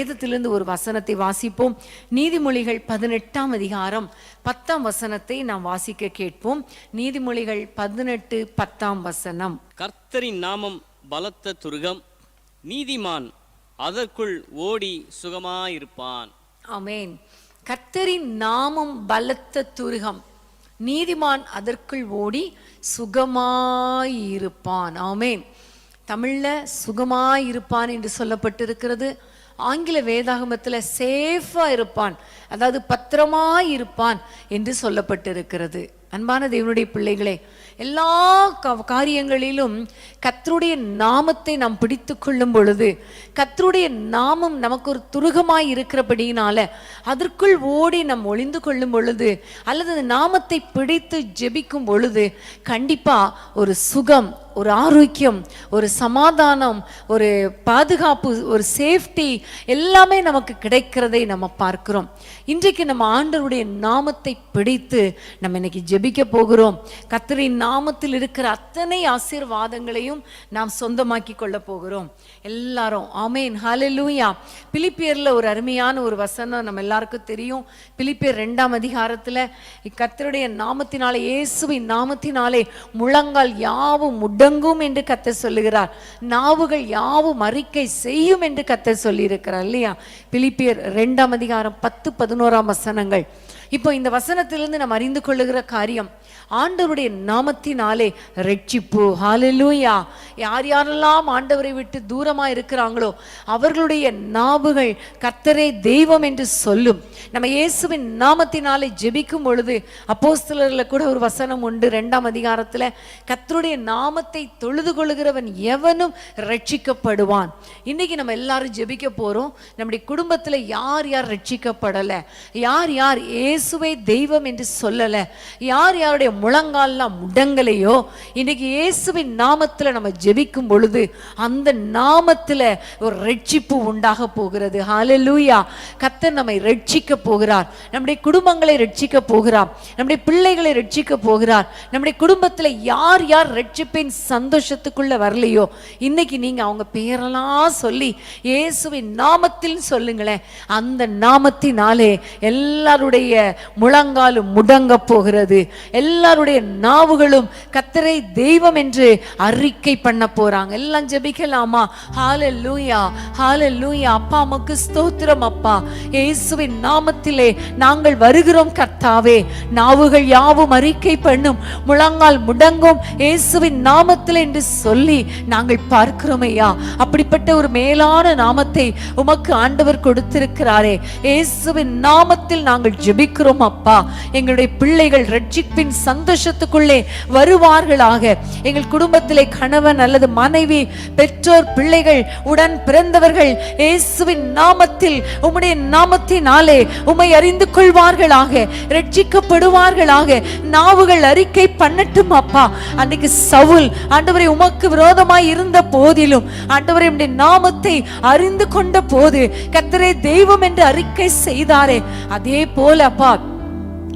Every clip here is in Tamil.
வேதத்திலிருந்து ஒரு வசனத்தை வாசிப்போம். நீதிமொழிகள் பதினெட்டாம் அதிகாரம் பத்தாம் வசனத்தை நாம் வாசிக்க கேட்போம். நீதிமொழிகள் பதினெட்டு பத்தாம் வசனம். கர்த்தரின் நாமம் பலத்த துருகம் நீதிமான் அதற்குள் ஓடி சுகமாயிருப்பான். ஆமென். கர்த்தரின் நாமம் பலத்த துருகம் நீதிமான் அதற்குள் ஓடி சுகமாயிருப்பான். ஆமென். தமிழ்ல சுகமாயிருப்பான் என்று சொல்லப்பட்டிருக்கிறது. ஆங்கில வேதாகமத்தில் சேஃபாக இருப்பான். அதாவது பத்திரமா இருப்பான் என்று சொல்லப்பட்டிருக்கிறது. அன்பான தேவனுடைய பிள்ளைகளே எல்லா காரியங்களிலும் கத்தருடைய நாமத்தை நாம் பிடித்து கொள்ளும் பொழுது கத்தருடைய நாமம் நமக்கு ஒரு துருகமாய் இருக்கிறபடியினால அதற்குள் ஓடி நாம் ஒளிந்து கொள்ளும் பொழுது அல்லது நாமத்தை பிடித்து ஜெபிக்கும் பொழுது கண்டிப்பாக ஒரு சுகம் ஒரு ஆரோக்கியம் ஒரு சமாதானம் ஒரு பாதுகாப்பு ஒரு சேஃப்டி எல்லாமே நமக்கு கிடைக்கிறதை நம்ம பார்க்கிறோம். இன்றைக்கு நம்ம ஆண்டவருடைய நாமத்தை பிடித்து நம்ம இன்னைக்கு ஜெபிக்க போகிறோம். கத்தரின் நாமத்தில் இருக்கிற அத்தனை ஆசீர்வாதங்களையும் நாம் சொந்தமாக்கி கொள்ள போகிறோம். எல்லாரும் ஆமேன் ஹாலெலூயா பிலிப்பியர்ல ஒரு அருமையான ஒரு வசனம் நம்ம எல்லாருக்கும் தெரியும். பிலிப்பியர் ரெண்டாம் அதிகாரத்துல கத்தருடைய நாமத்தினாலே இயேசுவின் நாமத்தினாலே முழங்கால் யாவும் முடங்கும் என்று கத்த சொல்லுகிறார். நாவுகள் யாவும் அறிக்கை செய்யும் என்று கத்த சொல்லியிருக்கிறார் இல்லையா? பிலிப்பியர் ரெண்டாம் அதிகாரம் பத்து பதினோராம் வசனங்கள். இப்போ இந்த வசனத்திலிருந்து நாம் அறிந்து கொள்ளுகிற காரியம் ஆண்டவருடைய நாமத்தினாலே ரட்சிப்பு. ஹாலலூயா யார் யாரெல்லாம் ஆண்டவரை விட்டு தூரமா இருக்கிறாங்களோ அவர்களுடைய நாவுகள் கர்த்தரே தெய்வம் என்று சொல்லும். நம்ம இயேசுவின் நாமத்தினாலே ஜெபிக்கும் பொழுது அப்போஸ்தலர்ல கூட ஒரு வசனம் உண்டு ரெண்டாம் அதிகாரத்தில் கர்த்தருடைய நாமத்தை தொழுது கொள்கிறவன் எவனும் ரட்சிக்கப்படுவான். இன்னைக்கு நம்ம எல்லாரும் ஜெபிக்க போறோம். நம்முடைய குடும்பத்தில் யார் யார் ரட்சிக்கப்படலை? யார் யார் இயேசுவை தெய்வம் என்று சொல்லல. யார் யாருடைய முழங்கால்லாம் முடங்கலையோ இன்னைக்கு இயேசுவின் நாமத்துல நம்ம ஜெபிக்கும் பொழுது அந்த நாமத்துல ஒரு ரட்சிப்பு உண்டாக போகிறது. ஹாலலூயா கர்த்தர் நம்மை ரட்சிக்க போகிறார். நம்முடைய குடும்பங்களை ரட்சிக்க போகிறார். நம்முடைய பிள்ளைகளை ரட்சிக்க போகிறார். நம்முடைய குடும்பத்துல யார் யார் ரட்சிப்பின் சந்தோஷத்துக்குள்ள வரலையோ இன்னைக்கு நீங்க அவங்க பேரெல்லாம் சொல்லி இயேசுவின் நாமத்தில் சொல்லுங்களேன். அந்த நாமத்தினாலே எல்லாருடைய முழங்காலும் முடங்க போகிறது. எல்லாருடைய நாவுகளும் கத்தரை தெய்வம் என்று அறிக்கை பண்ண போறாங்க. எல்லாம் ஜெபிக்கலாமா? ஹால லூயா அப்பா அம்மாக்கு ஸ்தோத்திரம் அப்பா. இயேசுவின் நாமத்திலே நாங்கள் வருகிறோம் கர்த்தாவே. நாவுகள் யாவும் அறிக்கை பண்ணும். முழங்கால் முடங்கும். இயேசுவின் நாமத்தில் என்று சொல்லி நாங்கள் பார்க்கிறோம் ஐயா. அப்படிப்பட்ட ஒரு மேலான நாமத்தை உமக்கு ஆண்டவர் கொடுத்திருக்கிறாரே. இயேசுவின் நாமத்தில் நாங்கள் ஜெபிக்கிறோம். இருக்கிறோம் அப்பா. எங்களுடைய பிள்ளைகள் ரட்சிப்பின் சந்தோஷத்துக்குள்ளே வருவார்களாக. எங்கள் குடும்பத்திலே கணவன் அல்லது மனைவி பெற்றோர் பிள்ளைகள் உடன் பிறந்தவர்கள் இயேசுவின் நாமத்தில் உம்முடைய நாமத்தினாலே உம்மை அறிந்து கொள்வார்களாக. ரட்சிக்கப்படுவார்களாக. நாவுகள் அறிக்கை பண்ணட்டும் அப்பா. அன்னைக்கு சவுல் ஆண்டவரை உமக்கு விரோதமாய் இருந்த போதிலும் ஆண்டவரை உம்முடைய நாமத்தை அறிந்து கொண்ட போது கத்தரே தெய்வம் என்று அறிக்கை செய்தாரே. அதே போல அப்பா Bak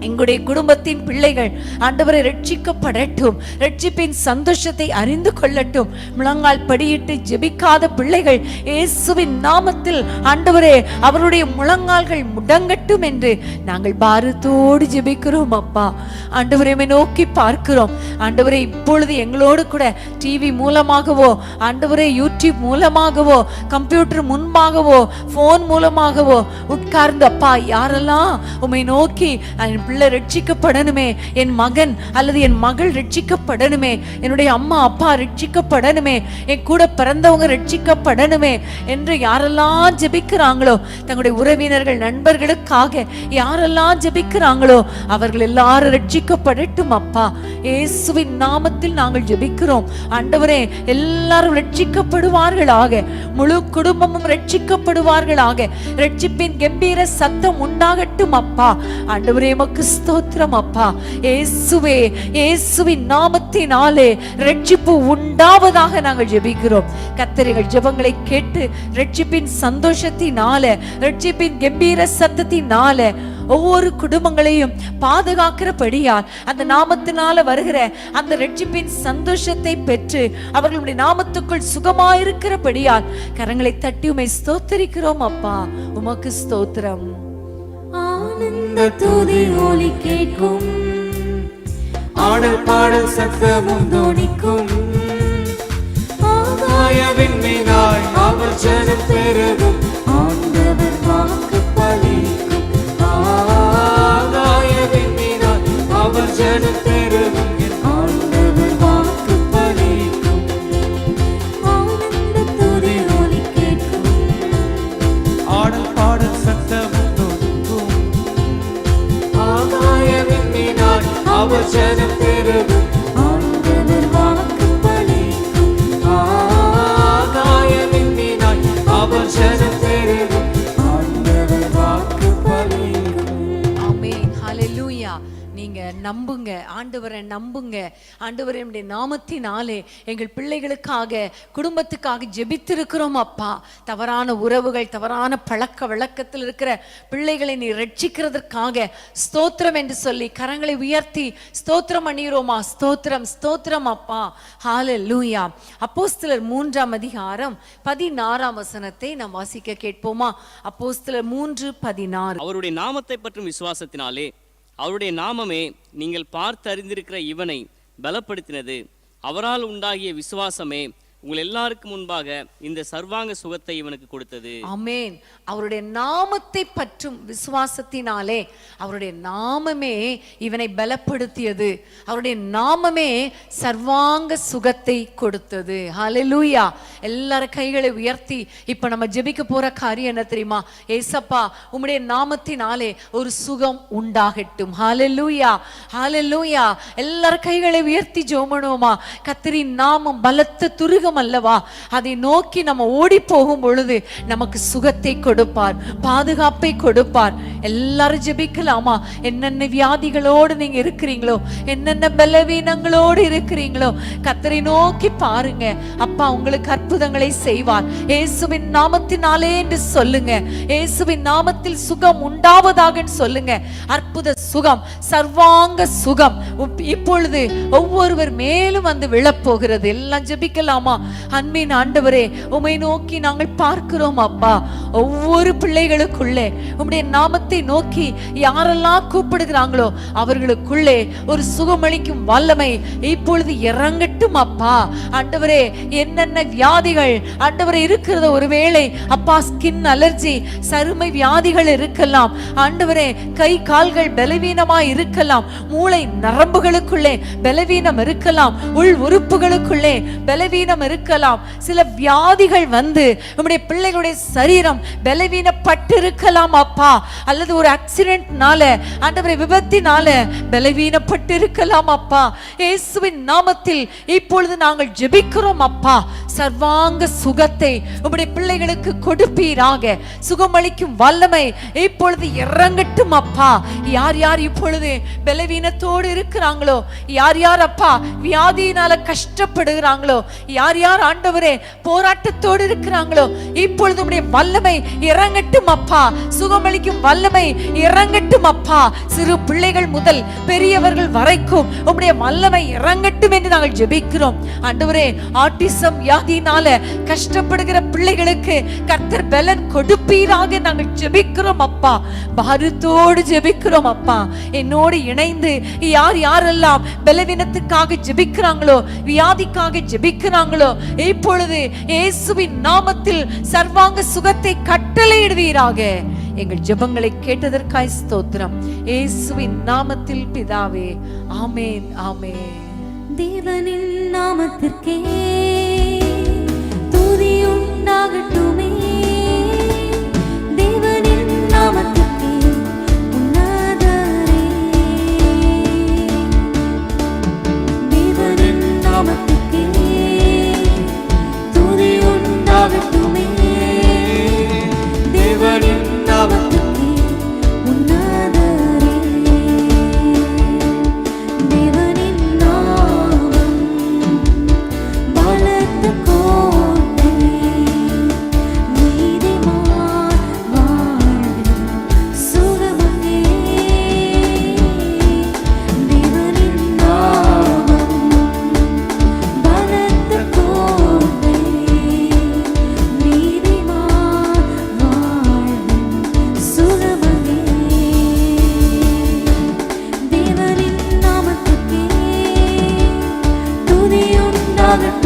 எங்களுடைய குடும்பத்தின் பிள்ளைகள் ஆண்டவரை ரட்சிக்கப்படட்டும். ரட்சிப்பின் சந்தோஷத்தை அறிந்து கொள்ளட்டும். முழங்கால் படியிட்டு ஜெபிக்காத பிள்ளைகள் இயேசுவின் நாமத்தில் ஆண்டவரே அவருடைய முழங்கால்கள் முடங்கட்டும் என்று நாங்கள் பாரத்தோடு ஜெபிக்கிறோம் அப்பா. ஆண்டவரை உம்மை நோக்கி பார்க்கிறோம். ஆண்டவரே இப்பொழுது எங்களோடு கூட டிவி மூலமாகவோ ஆண்டவரே யூடியூப் மூலமாகவோ கம்ப்யூட்டர் முன்பாகவோ ஃபோன் மூலமாகவோ உட்கார்ந்து அப்பா யாரெல்லாம் உம்மை நோக்கி பிள்ளை ரட்சிக்கப்படணுமே என் மகன் அல்லது என் மகள் ரட்சிக்கப்படணுமே என்னுடைய அம்மா அப்பா ரட்சிக்கப்படணுமே என் கூட பிறந்தவங்க ரட்சிக்கப்படணுமே என்று யாரெல்லாம் ஜெபிக்கிறாங்களோ தங்களுடைய உறவினர்கள் நண்பர்களுக்காக யாரெல்லாம் ஜெபிக்கிறாங்களோ அவர்கள் எல்லாரும் ரட்சிக்கப்படட்டும் அப்பா. இயேசுவின் நாமத்தில் நாங்கள் ஜெபிக்கிறோம். ஆண்டவரே எல்லாரும் ரட்சிக்கப்படுவார்களாக முழு குடும்பமும் ரட்சிக்கப்படுவார்களாக ரட்சிப்பின் கம்பீர சத்தம் உண்டாகட்டும் அப்பா. ஆண்டவரே எமக்கு ஸ்தோத்திரம் அப்பா. இயேசுவே இயேசுவின் நாமத்தினாலே ரட்சிப்பு உண்டாவதாக நாங்கள் ஜெபிக்கிறோம். கத்தரிகள் ஜெபங்களை கேட்டு ரட்சிப்பின் சந்தோஷத்தினால ரட்சிப்பின் கம்பீர சத்தத்தினால ஒவ்வொரு குடும்பங்களையும் பாதுகாக்கிறபடியால் அந்த நாமத்தினால வருகிற அந்த ரட்சிப்பின் சந்தோஷத்தை பெற்று அவர்களுடைய நாமத்துக்குள் சுகமாயிருக்கிறபடியால் கரங்களை தட்டி உமை ஸ்தோத்தரிக்கிறோம் அப்பா. உமக்கு ஸ்தோத்திரம். இந்த துதி ஒலி கேட்கும். ஆடல் பாடல் சத்தமும் தோணிக்கும். ஆகாயவின் மீதாய் அவர் ஜனம் பெருகும். ஆண்டவர் வாக்கு பலிக்கும். அவர் ஜனம் பெருகும். ஆண்டவர் என்னுடைய நாமத்தினாலே எங்கள் பிள்ளைகளுக்காக குடும்பத்துக்காக ஜெபித்திருக்கிறோம் அப்பா. தவறான உறவுகள் தவறான பழக்க வழக்கத்தில் இருக்கிற பிள்ளைகளை நீ ரட்சிக்கிறதற்காக ஸ்தோத்திரம் என்று சொல்லி கரங்களை உயர்த்தி ஸ்தோத்திரம் அணிகிறோமா ஸ்தோத்திரம் ஸ்தோத்திரம் அப்பா. ஹalleluya அப்போஸ்தலர் மூன்றாம் அதிகாரம் பதினாறாம் வசனத்தை நாம் வாசிக்க கேட்போமா? அப்போஸ்தலர் மூன்று பதினாறு. அவருடைய நாமத்தை பற்றும் விசுவாசத்தினாலே அவருடைய நாமமே நீங்கள் பார்த்து அறிந்திருக்கிற இவனை பலப்படுத்தினது. அவரால் உண்டாகிய விசுவாசமே உங்கள் எல்லாருக்கும் முன்பாக இந்த சர்வாங்க சுகத்தை இவனுக்கு கொடுத்தது. அமேன் அவருடைய நாமத்தை பற்றும் விசுவாசத்தினாலே அவருடைய நாமமே இவனை பலப்படுத்தியது. அவருடைய நாமமே சர்வாங்க சுகத்தை கொடுத்தது. ஹலலூயா எல்லார கைகளை உயர்த்தி இப்ப நம்ம ஜெபிக்க போற காரியம் என்ன தெரியுமா? ஏசப்பா உம்முடைய நாமத்தினாலே ஒரு சுகம் உண்டாகட்டும். ஹலலூயா ஹலலூயா எல்லார கைகளை உயர்த்தி ஜோமனோமா கத்திரின் நாமம் பலத்த துருகம் அல்லவா அதை நோக்கி நம்ம ஓடி போகும் பொழுது நமக்கு சுகத்தை கொடுப்பார் பாதுகாப்பை கொடுப்பார். எல்லாரும் ஜெபிக்கலாமா? என்னென்ன வியாதிகளோடு நீங்க இருக்கிறீங்களோ என்னென்ன பலவீனங்களோடு இருக்கிறீங்களோ கத்தரை நோக்கி பாருங்க. அப்பா உங்களுக்கு அற்புதங்களை செய்வார். இயேசுவின் நாமத்தினாலே என்று சொல்லுங்க. இயேசுவின் நாமத்தில் சுகம் உண்டாவதாக சொல்லுங்க. அற்புத சுகம் சர்வாங்க சுகம். உப்- இப்பொழுது ஒவ்வொருவர் மேலும் வந்து விழப்போகிறது. எல்லாம் ஜெபிக்கலாமா? அன்பின் ஆண்டவரே உமை நோக்கி நாங்கள் பார்க்கிறோம் அப்பா. ஒவ்வொரு பிள்ளைகளுக்குள்ளே உம்முடைய நாமத்தை நோக்கி யாரெல்லாம் கூப்பிடுகிறாங்களோ அவர்களுக்குள்ளே ஒரு சுகமளிக்கும் வல்லமை இப்பொழுது இறங்கட்டும் அப்பா. ஆண்டவரே என்னென்ன வியாதிகள் ஆண்டவரே இருக்கிறது ஒருவேளை அப்பா ஸ்கின் அலர்ஜி சருமை வியாதிகள் இருக்கலாம். ஆண்டவரே கை கால்கள் பலவீனமா இருக்கலாம். மூளை நரம்புகளுக்குள்ளே பலவீனம் இருக்கலாம். உள் உறுப்புகளுக்குள்ளே பலவீனம் இருக்கலாம். சில வியாதிகள் வந்து நம்முடைய பிள்ளைகளுடைய சரீரம் பலவீனப்பட்டு இருக்கலாம் அப்பா. அல்லது ஒரு ஆக்சிடென்ட்னால ஆண்டவரை விபத்தினால பலவீனப்பட்டு இருக்கலாம் அப்பா. இயேசுவின் நாமத்தில் இப்பொழுது நாங்கள் ஜெபிக்கிறோம் அப்பா. சர்வாங்க சுகத்தை உம்முடைய பிள்ளைகளுக்கு கொடுப்பீராக. சுகமளிக்கும் வல்லமை இப்பொழுது இறங்கட்டும் அப்பா. யார் யார் இப்பொழுது பலவீனத்தோடு இருக்கிறாங்களோ? யார் யார் அப்பா வியாதியினால கஷ்டப்படுகிறாங்களோ? யார் யார் ஆண்டவரே? போராட்டத்தோடு இருக்கிறாங்களோ? இப்பொழுது உடைய வல்லமை இறங்கட்டும் அப்பா. சுகமளிக்கும் வல்லமை இறங்கட்டும் அப்பா. சிறு பிள்ளைகள் முதல் பெரியவர்கள் வரைக்கும் உடைய வல்லமை இறங்கட்டும் என்று நாங்கள் ஜெபிக்கிறோம். ஆண்டவரே ஆட்டிசம் வியாதியினால கஷ்டப்படுகிற பிள்ளைகளுக்கு கர்த்தர் பலன் கொடுப்பீராக நாங்கள் ஜெபிக்கிறோம் அப்பா. பாரத்தோடு ஜெபிக்கிறோம் அப்பா. என்னோடு இணைந்து யார் யாரெல்லாம் பலவீனத்துக்காக ஜெபிக்கிறாங்களோ வியாதிக்காக ஜெபிக்கிறாங்களோ இப்பொழுது இயேசுவின் நாமத்தில் சர்வாங்க சுகத்தை கட்டளையிடுவீராக. எங்கள் ஜெபங்களை கேட்டதற்காய் ஸ்தோத்திரம். இயேசுவின் நாமத்தில் பிதாவே ஆமேன் ஆமேன். தேவனின் நாமத்திற்கே துதி உண்டாகட்டுமே слави.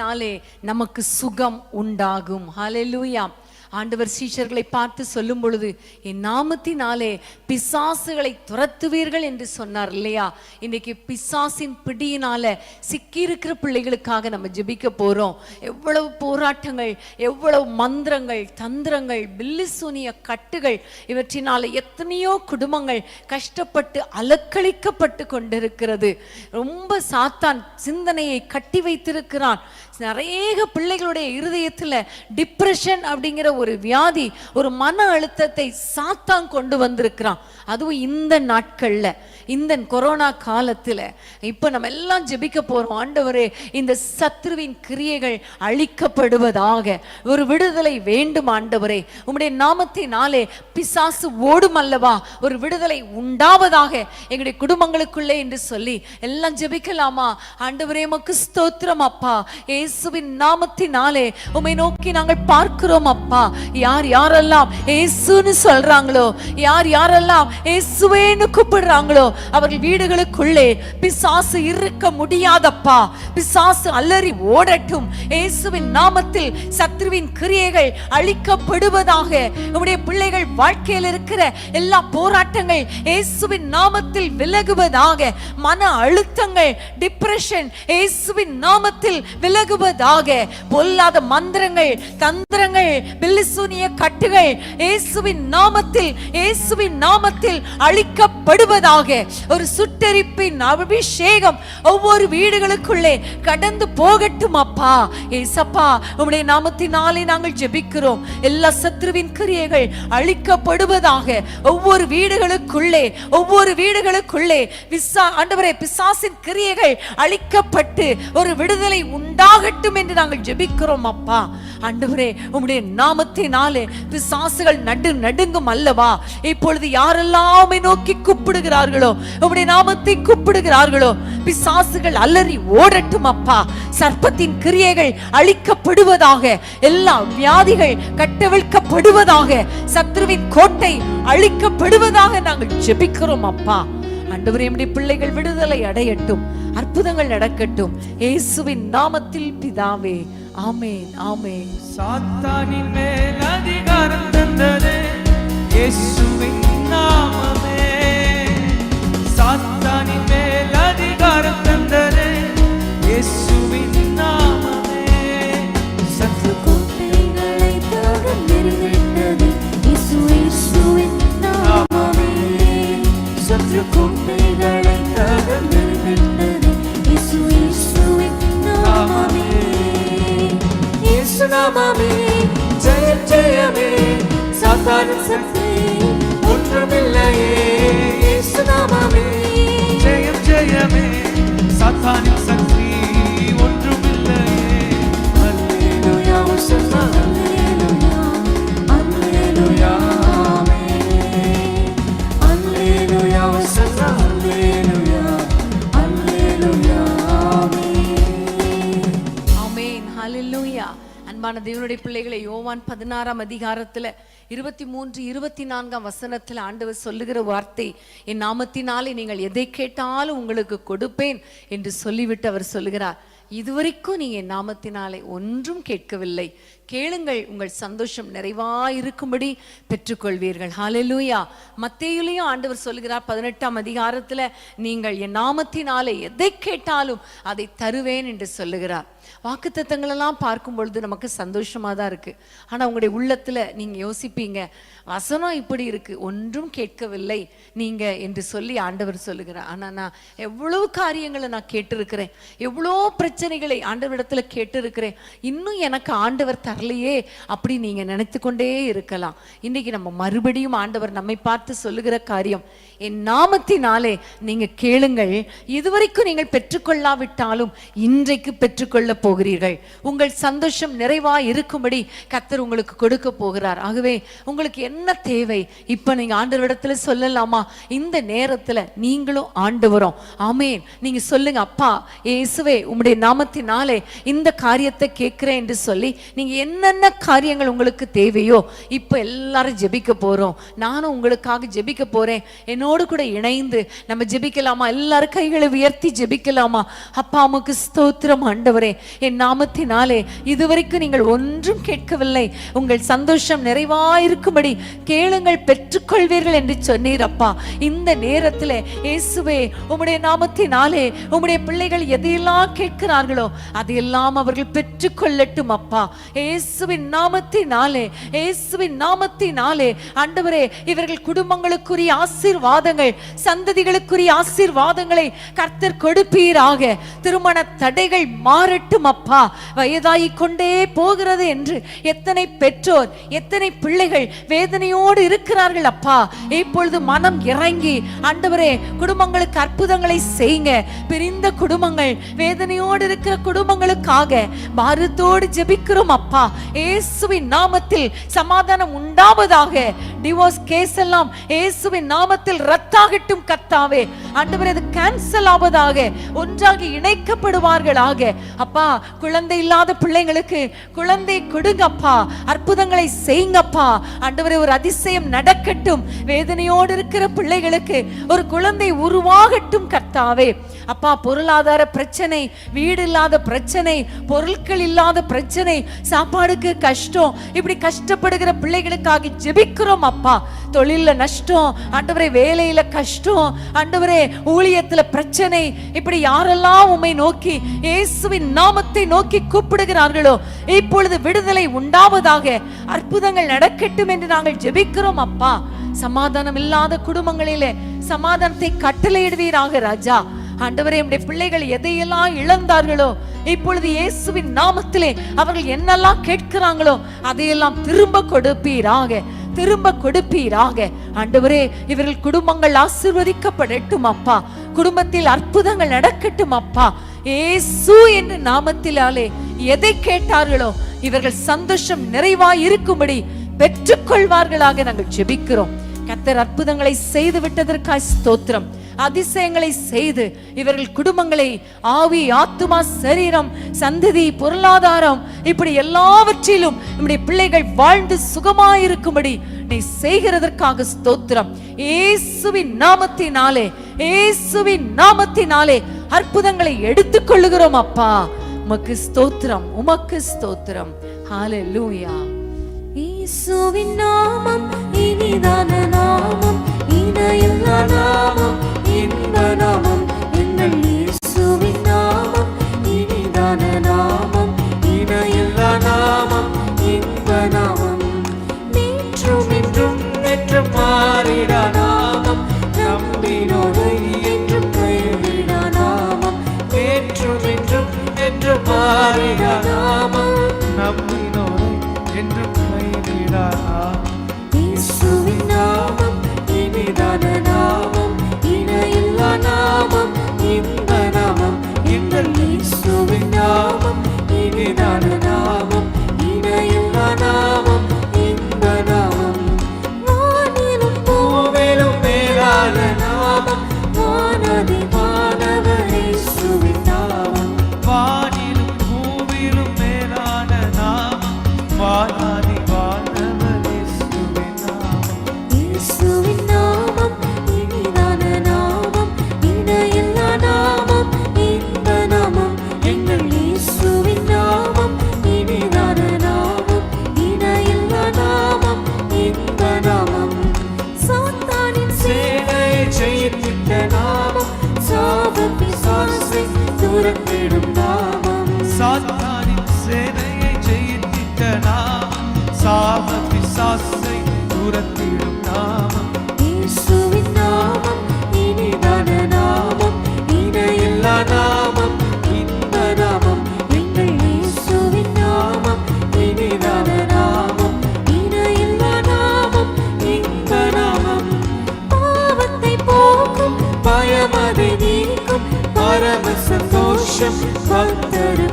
நாமத்தினாலே நமக்கு சுகம் உண்டாகும். ஹalleluya ஆண்டவர் சீஷர்களை பார்த்து சொல்லும் பொழுது என் நாமத்தினாலே பிசாசுகளை துரத்துவீர்கள் என்று சொன்னார் இல்லையா? இன்னைக்கு பிசாசின் பிடியினால சிக்கியிருக்கிற பிள்ளைகளுக்காக நம்ம ஜெபிக்க போறோம். எவ்வளவு போராட்டங்கள் எவ்வளவு மந்திரங்கள் தந்திரங்கள் பில்லிசூனிய கட்டுகள் இவற்றினால எத்தனையோ குடும்பங்கள் கஷ்டப்பட்டு அலக்களிக்கப்பட்டு கொண்டிருக்கிறது. ரொம்ப சாத்தான் சிந்தனையை கட்டி வைத்திருக்கிறான். நிறைய பிள்ளைகளுடைய இருதயத்துல டிப்ரெஷன் அப்படிங்கிற ஒரு வியாதி ஒரு மன அழுத்தத்தை சாத்தான் கொண்டு வந்திருக்கிறான். அதுவும் இந்த நாட்கள்ல இந்த கொரோனா காலத்துல. இப்ப நம்ம எல்லாம் ஜெபிக்க போறோம். ஆண்டவரே இந்த சத்ருவின் கிரியைகள் அழிக்கப்படுவதாக. ஒரு விடுதலை வேண்டும் ஆண்டவரே. உம்முடைய நாமத்தினாலே பிசாசு ஓடும் அல்லவா? ஒரு விடுதலை உண்டாவதாக எங்களுடைய குடும்பங்களுக்குள்ளே என்று சொல்லி எல்லாம் ஜெபிக்கலாமா? ஆண்டவரே மக்கு ஸ்தோத்திரம் அப்பா. இயேசுவின் நாமத்தினாலே உம்மை நோக்கி நாங்கள் பார்க்கிறோம் அப்பா. யார் யாரெல்லாம் இயேசுன்னு சொல்றாங்களோ யார் யாரெல்லாம் இயேசுவேன்னு கூப்பிடுறாங்களோ அவர்கள் வீடுகளுக்குள்ளே பிசாசு இருக்க முடியாதப்பா. பிசாசு அலறி ஓடட்டும். இயேசுவின் நாமத்தில் சத்ருவின் கிரியைகள் அழிக்கப்படுவதாக உம்முடைய பிள்ளைகள் வாழ்க்கையில் இருக்கிற எல்லா போராட்டங்கள் இயேசுவின் நாமத்தில் விலகுவதாக மன அழுத்தங்கள் டிப்ரெஷன் இயேசுவின் நாமத்தில் விலகுவதாக பொல்லாத மந்திரங்கள் தந்திரங்கள் பில்லிசூனிய கட்டுகள் இயேசுவின் நாமத்தில் இயேசுவின் நாமத்தில் அழிக்கப்படுவதாக ஒரு சுட்டரிப்பின் அபிஷேகம் ஒவ்வொரு வீடுகளுக்குள்ளே கடந்து போகட்டும் அப்பா. ஏசப்பா உம்முடைய நாமத்தினாலே நாங்கள் ஜெபிக்கிறோம். எல்லா சத்ருவின் கிரியைகள் அழிக்கப்படுவதாக ஒவ்வொரு வீடுகளுக்குள்ளே ஒவ்வொரு வீடுகளுக்குள்ளே விசா ஆண்டவரே பிசாசின் கிரியைகள் அழிக்கப்பட்டு ஒரு விடுதலை உண்டாக ஆகட்டும் என்று நாங்கள் ஜெபிக்கிறோம் அப்பா. ஆண்டவரே உம்முடைய நாமத்தினாலே பிசாசுகள் நடு நடுங்கும் அல்லவா? இப்பொழுது யாரெல்லாம் நோக்கி கூப்பிடுகிறார்களோ உம்முடைய நாமத்தை கூப்பிடுகிறார்களோ பிசாசுகள் அலறி ஓடட்டும் அப்பா. சர்ப்பத்தின் கிரியைகள் அழிக்கப்படுவதாக எல்லா வியாதிகள் கட்டவிழ்க்கப்படுவதாக சத்ருவின் கோட்டை அழிக்கப்படுவதாக நாங்கள் ஜெபிக்கிறோம் அப்பா. ஆண்டவர் நம்முடைய பிள்ளைகள் விடுதலை அடையட்டும் அற்புதங்கள் நடக்கட்டும். இயேசுவின் நாமத்தில் பிதாவே ஆமேன் ஆமேன். சாத்தானின் மேல் அதிகாரம் தந்தது இயேசுவின் நாமமே. சாத்தானின் மேல் நாமமே ஜெயம் ஜெயமே. சாத்தானின் சக்தி ஒன்றுமில்லையே இயேசு நாமமே ஜெயம் ஜெயமே. சாத்தானின் சக்தி ஒன்றுமில்லையே. அல்லேலூயா ஓசன்னா அல்லேலூயா. அல்லேலூயா அல்லேலூயா ஓசன்னா அல்லேலூயா. அல்லேலூயா ஆமென். ஹalleluya. அன்பான தேவனுடைய பிள்ளைகளை யோவான் பதினாறாம் அதிகாரத்துல இருபத்தி மூன்று இருபத்தி நான்காம் வசனத்துல ஆண்டவர் சொல்லுகிற வார்த்தை என் நாமத்தினாலே நீங்கள் எதை கேட்டாலும் உங்களுக்கு கொடுப்பேன் என்று சொல்லிவிட்டு அவர் சொல்லுகிறார். இதுவரைக்கும் நீ என் நாமத்தினாலே ஒன்றும் கேட்கவில்லை. கேளுங்கள் உங்கள் சந்தோஷம் நிறைவாயிருக்கும்படி பெற்றுக்கொள்வீர்கள். ஹalleluya மத்தேயுலையும் ஆண்டவர் சொல்லுகிறார் பதினெட்டாம் அதிகாரத்துல நீங்கள் என் நாமத்தினாலே எதை கேட்டாலும் அதை தருவேன் என்று சொல்லுகிறார். வாக்குத்தத்தங்களெல்லாம் பார்க்கும் பொழுது நமக்கு சந்தோஷமாக தான் இருக்கு. ஆனா உங்களுடைய உள்ளத்துல நீங்க யோசிப்பீங்க வசனம் இப்படி இருக்கு ஒன்றும் கேட்கவில்லை நீங்க என்று சொல்லி ஆண்டவர் சொல்லுகிறார். ஆனா நான் எவ்வளவு காரியங்களை நான் கேட்டிருக்கிறேன் எவ்வளோ பிரச்சனைகளை ஆண்டவரிடத்துல கேட்டிருக்கிறேன் இன்னும் எனக்கு ஆண்டவர் தரலையே அப்படி நீங்க நினைத்து கொண்டே இருக்கலாம். இன்னைக்கு நம்ம மறுபடியும் ஆண்டவர் நம்மை பார்த்து சொல்லுகிற காரியம் என் நாமத்தினாலே நீங்க கேளுங்கள் இதுவரைக்கும் நீங்கள் பெற்றுக்கொள்ளாவிட்டாலும் இன்றைக்கு பெற்றுக்கொள்ள போகிறீர்கள். உங்கள் சந்தோஷம் நிறைவா இருக்கும்படி கத்தர் உங்களுக்கு கொடுக்க போகிறார். ஆகவே உங்களுக்கு என்ன தேவை? இப்போ நீங்க ஆண்டவரிடத்துல சொல்லலாமா? இந்த நேரத்துல நீங்களும் ஆண்டவரும். ஆமேன். நீங்க சொல்லுங்க அப்பா இயேசுவே உம்முடைய நாமத்தினாலே இந்த காரியத்தை கேட்குறேன் என்று சொல்லி நீங்க என்னென்ன காரியங்கள் உங்களுக்கு தேவையோ இப்போ எல்லாரும் ஜெபிக்க போறோம். நானும் உங்களுக்காக ஜெபிக்க போறேன். என்னோடு கூட இணைந்து நம்ம ஜெபிக்கலாமா? எல்லாரும் கைகளை உயர்த்தி ஜெபிக்கலாமா? அப்பா உமக்கு ஸ்தோத்திரம் ஆண்டவரே. என் நாமத்தினாலே இதுவரைக்கும் நீங்கள் ஒன்றும் கேட்கவில்லை. உங்கள் சந்தோஷம் நிறைவாயிருக்கும்படி கேளுங்கள் பெற்றுக்கொள்வீர்கள் என்று சொன்னீர் அப்பா. இந்த நேரத்தில் இயேசுவே உம்முடைய நாமத்தினாலே உம்முடைய பிள்ளைகள் எதையெல்லாம் கேட்கிறார்களோ அதையெல்லாம் அவர்கள் பெற்றுக்கொள்ளட்டும் அப்பா. இயேசுவின் நாமத்தினாலே இயேசுவின் நாமத்தினாலே ஆண்டவரே இவர்கள் குடும்பங்களுக்குரிய ஆசீர்வாதங்கள் சந்ததிகளுக்குரிய ஆசீர்வாதங்களை கர்த்தர் கொடுப்பீராக. திருமண தடைகள் மாறட்டும் அப்பா. வயதாகிக் கொண்டே போகிறது என்று எத்தனை பெற்றோர் எத்தனை பிள்ளைகள் வேத வேதனையோடு இருக்கிறார்கள் அப்பா. இப்பொழுது மனம் இறங்கி ஆண்டவரே குடும்பங்களுக்கு அற்புதங்களை செய்யுங்க. பிரிந்த குடும்பங்கள் வேதனையோடு இருக்கிற குடும்பங்களுக்காக பாரத்தோடு ஜெபிக்கிறோம் அப்பா. இயேசுவின் நாமத்தில் சமாதானம் உண்டாவதாக. டிவோர்ஸ் கேஸ் எல்லாம் இயேசுவின் நாமத்தில் ரத்தாகட்டும் கத்தாவே ஆண்டவரே அது கேன்சல் ஆவதாக. ஒன்றாக இணைக்கப்படுவார்களாக. அப்பா குழந்தை இல்லாத பிள்ளைங்களுக்கு குழந்தை கொடுங்கப்பா. அற்புதங்களை செய்யுங்கப்பா. ஆண்டவரே ஒரு அதிசயம் நடக்கட்டும். வேதனையோடு இருக்கிற பிள்ளைகளுக்கு ஒரு குழந்தை உருவாகட்டும் கர்த்தாவே. அப்பா பொருளாதார பிரச்சனை வீடு இல்லாத பிரச்சனை பொருட்கள் இல்லாத பிரச்சனை சாப்பாடுக்கு கஷ்டம். இப்படி கஷ்டப்படுகிற பிள்ளைகளுக்காக ஜெபிக்கிறோம் அப்பா. தொழில நஷ்டம் ஆண்டவரே வேலையில கஷ்டம் ஆண்டவரே ஊழியத்துல பிரச்சனை. இப்படி யாரெல்லாம் உம்மை நோக்கி இயேசுவின் நாமத்தை நோக்கி கூப்பிடுகிறார்களோ இப்பொழுது விடுதலை உண்டாவதாக அற்புதங்கள் நடக்கட்டும் என்று நாங்கள் ஜெபிக்கிறோம் அப்பா. சமாதானம் இல்லாத குடும்பங்களிலே சமாதானத்தை கட்டளையிடுவீராக ராஜா. ஆண்டவரே நம்முடைய பிள்ளைகள் எதையெல்லாம் இழந்தார்களோ இப்பொழுது இயேசுவின் நாமத்திலே அவர்கள் என்னெல்லாம் கேட்கிறாங்களோ அதையெல்லாம் திரும்ப கொடுப்பீராக திரும்ப கொடுப்பீராக. ஆண்டவரே இவர்கள் குடும்பங்கள் ஆசிர்வதிக்கப்படட்டும் அப்பா. குடும்பத்தில் அற்புதங்கள் நடக்கட்டும் அப்பா. ஏசு என்று நாமத்திலாலே எதை கேட்டார்களோ இவர்கள் சந்தோஷம் நிறைவாய் இருக்கும்படி பெற்றுக்கொள்வார்களாக நாங்கள் ஜெபிக்கிறோம். கத்தர் அற்புதங்களை செய்து விட்டதற்காய் ஸ்தோத்திரம். அதிசயங்களை செய்து இவர்கள் குடும்பங்களை ஆவி ஆத்துமா சரீரம் சந்ததி பொருளாதாரம் இப்படி எல்லாவற்றிலும் நம்முடைய பிள்ளைகள் வாழ்ந்து சுகமாயிருக்கும்படி நீ செய்கிறதற்காக ஸ்தோத்திரம். இயேசுவின் நாமத்தினாலே இயேசுவின் நாமத்தினாலே அற்புதங்களை எடுத்துக்கொள்ளுகிறோம் அப்பா. உமக்கு ஸ்தோத்திரம் உமக்கு ஸ்தோத்திரம். ஹalleluya. இயேசுவின் நாமம் இனிதான நாமம் இணையில்லா நாமம். நாமம் எங்கள் இயேசுவின் நாமம் இனிதான நாமம் இணையில்லா நாமம் இன்ப நாமம். நேற்றும் என்றும் என்றும் மாறிடா நாமம் நம்பினோரை என்றும் கைவிடா நாமம். நேற்றும் என்றும் என்றும் மாறிடா நாமம் நம்பினோரை என்றும் கைவிடா நாமம். இயேசுவின் நாமம் இனிதான நாமம் தூரத்திடும் நாமம். இயேசுவின் நாமம் இனிதான நாமம் இணையில்லா நாமம் இன்ப நாமம். எங்கள் இயேசுவின் நாமம் இனிதான நாமம் இணையில்லா நாமம் நாமம். பாவத்தை போக்கும் பயமதை நீக்கும் பரம சந்தோஷம் பக்தரு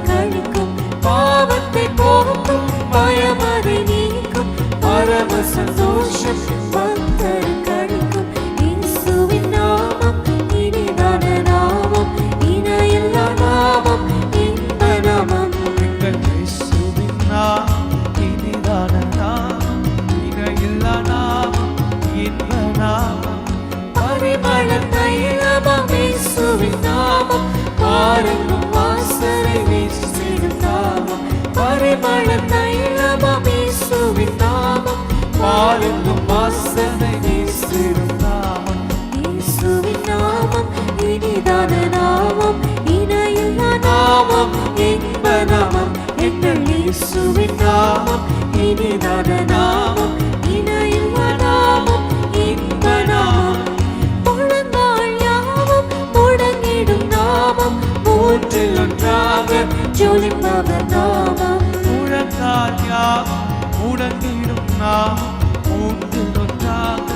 ஜொலிப்பவர் நாமம். முழங்கால் யாவும் முடங்கிடும் நாமம். மூன்று ஒன்றாக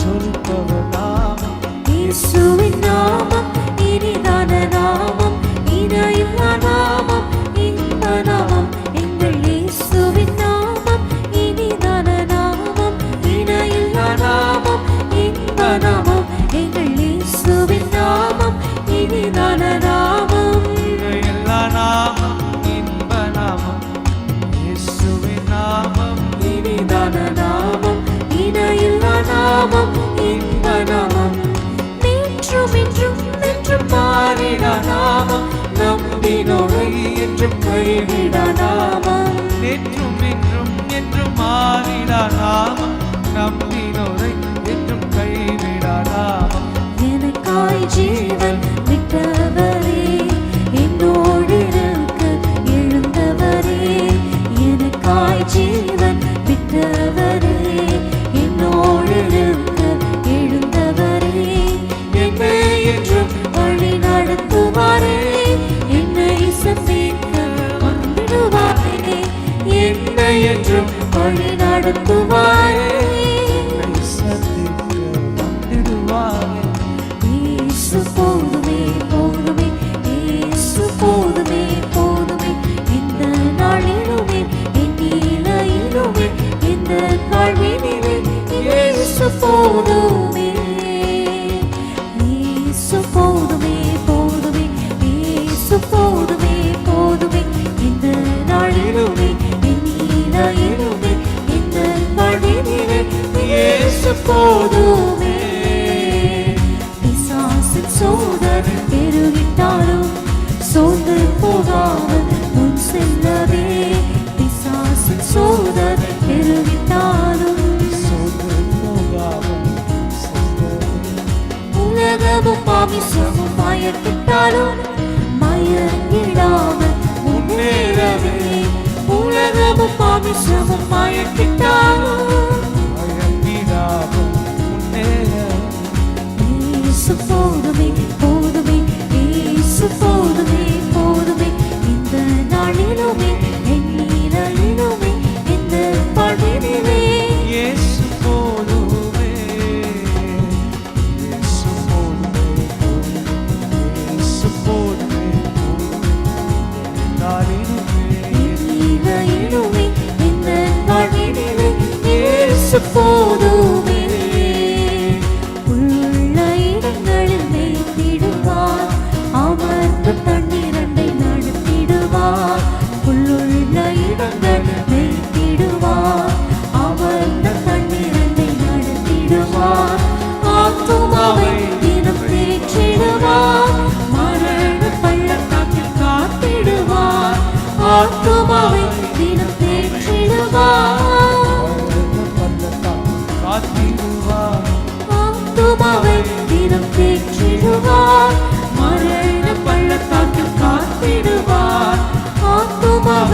ஜொலிப்பவர் நாமம். இயேசுவின் நாமம் இனிதான் கைவிடா நாமம் நம்பினோரை என்றும் கைவிடா நாமம் என்றும் என்றும் என்றும் மாறிடா நாமம் நம்பினோரை என்றும் கைவிடா நாமம் எனக்காய் ஜீ